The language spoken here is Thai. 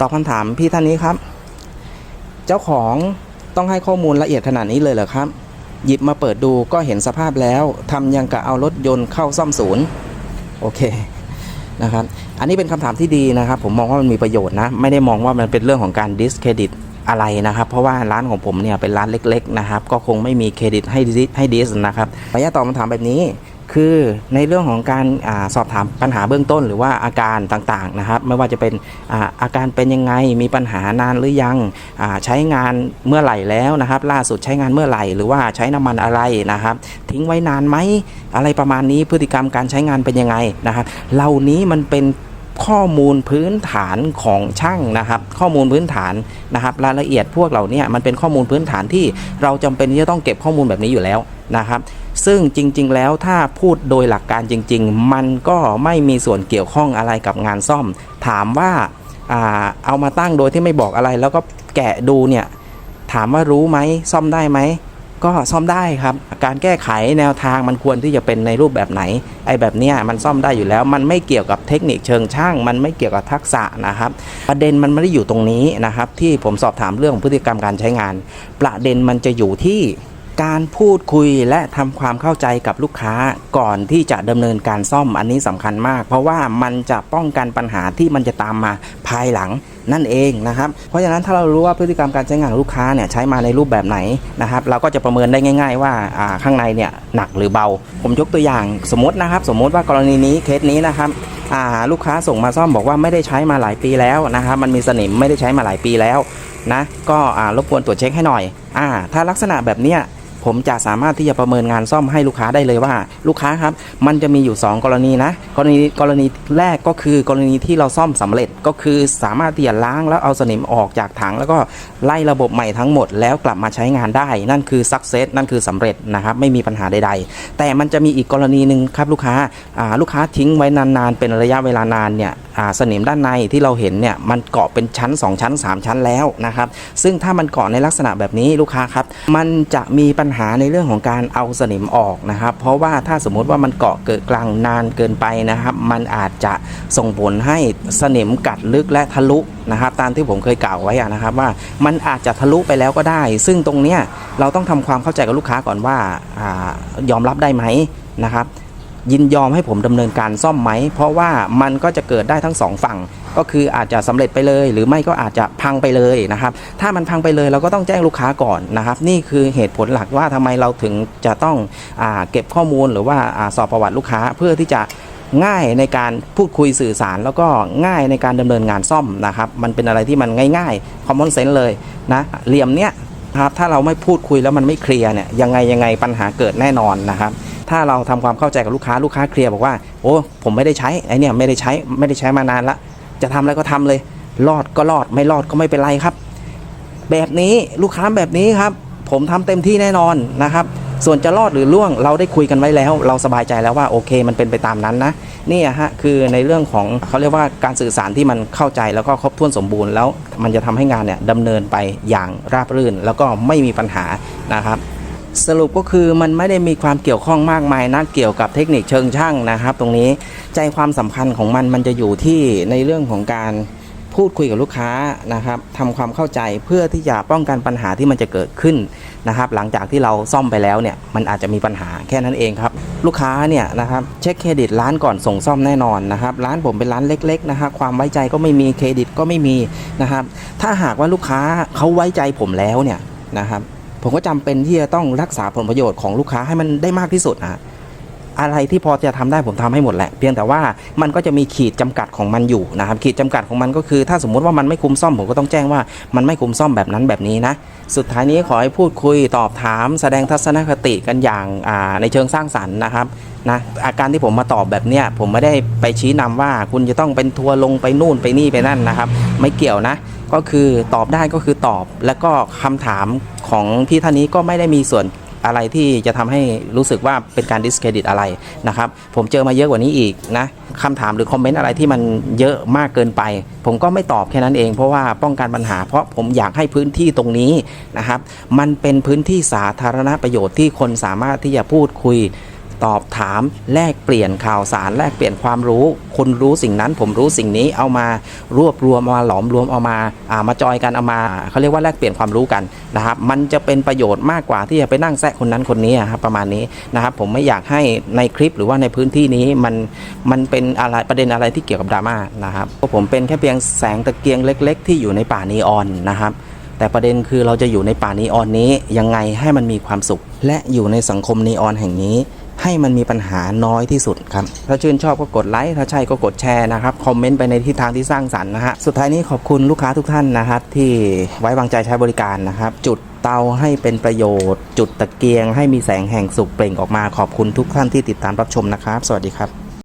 ตอบคำถามพี่ท่านนี้ครับ เจ้าของต้องให้ข้อมูลละเอียดขนาดนี้เลยเหรอครับ หยิบมาเปิดดูก็เห็นสภาพแล้วทำยังกะเอารถยนต์เข้าซ่อมศูนย์ โอเคนะครับ อันนี้เป็นคำถามที่ดีนะครับ ผมมองว่ามันมีประโยชน์นะ ไม่ได้มองว่ามันเป็นเรื่องของการดิสเครดิตอะไรนะครับ เพราะว่าร้านของผมเนี่ยเป็นร้านเล็ก ๆ นะครับ ก็คงไม่มีเครดิตให้ดิสให้ดิสนะครับขออนุญาตตอบคำถามแบบนี้ คือในเรื่องของการอสอบถามปัญหาเบื้องต้น หรือว่าอาการต่างๆนะครับ ไม่ว่าจะเป็นอาอาการเป็นยังไงมีปัญหานานหรือยังใช้งานเมื่อไหร่แล้วนะครับ ล่าสุดใช้งานเมื่อไหร่ หรือว่าใช้น้ำมันอะไรนะครับ ทิ้งไว้นานไหมอะไรประมาณนี้พฤติกรรมการใช้งานเป็นยังไงนะครับเหล่านี้มันเป็นข้อมูลพื้นฐานของช่างนะครับ ข้อมูลพื้นฐานนะครับ รายละเอียดพวกเหล่านี้มันเป็นข้อมูลพื้นฐานที่เราจำเป็นที่จะต้องเก็บข้อมูลแบบนี้อยู่แล้วนะครับ ซึ่งจริง ๆ แล้วถ้าพูดโดยหลักการจริง ๆ มันก็ไม่มีส่วนเกี่ยวข้องอะไรกับงานซ่อม ถามว่าอาเอามาตั้งโดยที่ไม่บอกอะไร แล้วก็แกะดูเนี่ยถามว่ารู้ไหมซ่อมได้ไหมก็ซ่อมได้ครับ การแก้ไขแนวทางมันควรที่จะเป็นในรูปแบบไหน ไอ้แบบเนี้ยมันซ่อมได้อยู่แล้ว มันไม่เกี่ยวกับเทคนิคเชิงช่าง มันไม่เกี่ยวกับทักษะนะครับ ประเด็นมันไม่ได้อยู่ตรงนี้นะครับ ที่ผมสอบถามเรื่องของพฤติกรรมการใช้งาน ประเด็นมันจะอยู่ที่ การพูดคุยและทำความเข้าใจกับลูกค้าก่อนที่จะดำเนินการซ่อมอันนี้สำคัญมาก เพราะว่ามันจะป้องกันปัญหาที่มันจะตามมาภายหลังนั่นเองนะครับเพราะฉะนั้นถ้าเรารู้ว่าพฤติกรรมการใช้งานของลูกค้าเนี่ยใช้มาในรูปแบบไหนนะครับเราก็จะประเมินได้ง่าย ๆ ว่าอ่าข้างในเนี่ยหนักหรือเบา ผมยกตัวอย่างสมมตินะครับ สมมติว่ากรณีนี้เคสนี้นะครับอ่าลูกค้าส่งมาซ่อมบอกว่าไม่ได้ใช้มาหลายปีแล้วนะครับมันมีสนิมไม่ได้ใช้มาหลายปีแล้วนะก็อ่ารบกวนตรวจเช็คให้หน่อยอ่าถ้าลักษณะแบบเนี้ย ผมจะสามารถที่จะประเมินงานซ่อมให้ลูกค้าได้เลยว่า ลูกค้าครับ มันจะมีอยู่ 2 กรณีนะกรณีกรณีแรกก็คือกรณีที่เราซ่อมสำเร็จก็คือสามารถที่จะล้างแล้วเอาสนิมออกจากถัง แล้วก็ไล่ระบบใหม่ทั้งหมด แล้วกลับมาใช้งานได้ นั่นคือ success นั่นคือสำเร็จนะครับไม่มีปัญหาใด ๆ แต่มันจะมีอีกกรณีหนึ่งครับลูกค้าลูกค้าทิ้งไว้นานๆ เป็นระยะเวลานานเนี่ยสนิมด้านในที่เราเห็นเนี่ยมันเกาะเป็นชั้น 2 ชั้น 3 ชั้นแล้วนะครับซึ่งถ้ามันเกาะในลักษณะแบบนี้ลูกค้าครับมันจะมีปัญหาในเรื่องของการเอาสนิมออกนะครับ เพราะว่าถ้าสมมุติว่ามันเกาะเกิดกลางนานเกินไปนะครับ มันอาจจะส่งผลให้สนิมกัดลึกและทะลุนะครับ ตามที่ผมเคยกล่าวไว้นะครับว่ามันอาจจะทะลุไปแล้วก็ได้ ซึ่งตรงเนี้ยเราต้องทำความเข้าใจกับลูกค้าก่อนว่าอายอมรับได้ไหมนะครับ ยินยอมให้ผมดำเนินการซ่อมไหม เพราะว่ามันก็จะเกิดได้ทั้งสองฝั่ง ก็คืออาจจะสำเร็จไปเลย หรือไม่ก็อาจจะพังไปเลยนะครับ ถ้ามันพังไปเลยเราก็ต้องแจ้งลูกค้าก่อนนะครับ นี่คือเหตุผลหลักว่าทำไมเราถึงจะต้องอเก็บข้อมูลหรือว่าอาสอบประวัติลูกค้าเพื่อที่จะง่ายในการพูดคุยสื่อสาร แล้วก็ง่ายในการดำเนินงานซ่อมนะครับ มันเป็นอะไรที่มันง่ายๆ common sense เลยนะเหลี่ยมเนี้ยครับถ้าเราไม่พูดคุยแล้วมันไม่เคลียร์เนี่ยยังไงยังไงปัญหาเกิดแน่นอนนะครับ ถ้าเราทำความเข้าใจกับลูกค้าลูกค้าเคลียร์บอกว่า โอ้ผมไม่ได้ใช้ไอเนี่ยไม่ได้ใช้ไม่ได้ใช้มานานละ จะทำอะไรก็ทำเลย รอดก็รอดไม่รอดก็ไม่เป็นไรครับ แบบนี้ลูกค้าแบบนี้ครับ ผมทำเต็มที่แน่นอนนะครับ ส่วนจะรอดหรือล่วงเราได้คุยกันไว้แล้ว เราสบายใจแล้วว่าโอเค มันเป็นไปตามนั้นนะนี่ฮะคือในเรื่องของเขาเรียกว่าการสื่อสารที่มันเข้าใจแล้วก็ครบถ้วนสมบูรณ์แล้ว มันจะทำให้งานเนี่ยดำเนินไปอย่างราบรื่น แล้วก็ไม่มีปัญหานะครับ สรุปก็คือมันไม่ได้มีความเกี่ยวข้องมากมายนะเกี่ยวกับเทคนิคเชิงช่างนะครับ ตรงนี้ใจความสำคัญของมันมันจะอยู่ที่ในเรื่องของการพูดคุยกับลูกค้านะครับทำความเข้าใจเพื่อที่จะป้องกันปัญหาที่มันจะเกิดขึ้นนะครับ หลังจากที่เราซ่อมไปแล้วเนี่ยมันอาจจะมีปัญหาแค่นั้นเองครับ ลูกค้าเนี่ยนะครับเช็คเครดิตร้านก่อนส่งซ่อมแน่นอนนะครับ ร้านผมเป็นร้านเล็ก ๆ นะครับความไว้ใจก็ไม่มีเครดิตก็ไม่มีนะครับ ถ้าหากว่าลูกค้าเขาไว้ใจผมแล้วเนี่ยนะครับ ผมก็จำเป็นที่จะต้องรักษาผลประโยชน์ของลูกค้าให้มันได้มากที่สุดนะ อะไรที่พอจะทำได้ผมทำให้หมดแหละ เพียงแต่ว่ามันก็จะมีขีดจำกัดของมันอยู่นะครับขีดจำกัดของมันก็คือถ้าสมมุติว่ามันไม่คุ้มซ่อมผมก็ต้องแจ้งว่ามันไม่คุ้มซ่อมแบบนั้นแบบนี้นะสุดท้ายนี้ขอให้พูดคุยตอบถาม แสดงทัศนคติกันอย่างในเชิงสร้างสรรค์นะครับนะอาการที่ผมมาตอบแบบเนี้ยผมไม่ได้ไปชี้นำว่าคุณจะต้องเป็นทัวร์ลงไปนู่นไปนี่ไปนั่นนะครับ ไม่เกี่ยวนะ ก็คือตอบได้ก็คือตอบ แล้วก็คำถามของพี่ท่านนี้ก็ไม่ได้มีส่วน อะไรที่จะทำให้รู้สึกว่าเป็นการดิสเครดิตอะไรนะครับผมเจอมาเยอะกว่านี้อีกนะคำถามหรือคอมเมนต์อะไรที่มันเยอะมากเกินไป ผมก็ไม่ตอบแค่นั้นเอง เพราะว่าป้องกันปัญหา เพราะผมอยากให้พื้นที่ตรงนี้นะครับ มันเป็นพื้นที่สาธารณประโยชน์ที่คนสามารถที่จะพูดคุย ตอบถามแลกเปลี่ยนข่าวสารแลกเปลี่ยนความรู้ คุณรู้สิ่งนั้นผมรู้สิ่งนี้เอามารวบรวมมาหลอมรวมเอามาอ่ามาจอยกันเอามาเขาเรียกว่าแลกเปลี่ยนความรู้กันนะครับ มันจะเป็นประโยชน์มากกว่าที่จะไปนั่งแซะคนนั้นคนนี้ครับประมาณนี้นะครับ ผมไม่อยากให้ในคลิปหรือว่าในพื้นที่นี้มันมันเป็นอะไรประเด็นอะไรที่เกี่ยวกับดราม่านะครับเพราะผมเป็นแค่เพียงแสงตะเกียงเล็ก ๆ ที่อยู่ในป่านีออนนะครับแต่ประเด็นคือเราจะอยู่ในป่านีออนนี้ยังไงให้มันมีความสุข และอยู่ในสังคมนีออนแห่งนี้ ให้มันมีปัญหาน้อยที่สุดครับ ถ้าชื่นชอบก็กดไลค์ ถ้าใช่ก็กดแชร์นะครับ คอมเมนต์ไปในทิศทางที่สร้างสรรค์นะฮะ สุดท้ายนี้ขอบคุณลูกค้าทุกท่านนะครับที่ไว้วางใจใช้บริการนะครับ จุดเตาให้เป็นประโยชน์ จุดตะเกียงให้มีแสงแห่งสุขเปล่งออกมา ขอบคุณทุกท่านที่ติดตามรับชมนะครับ สวัสดีครับ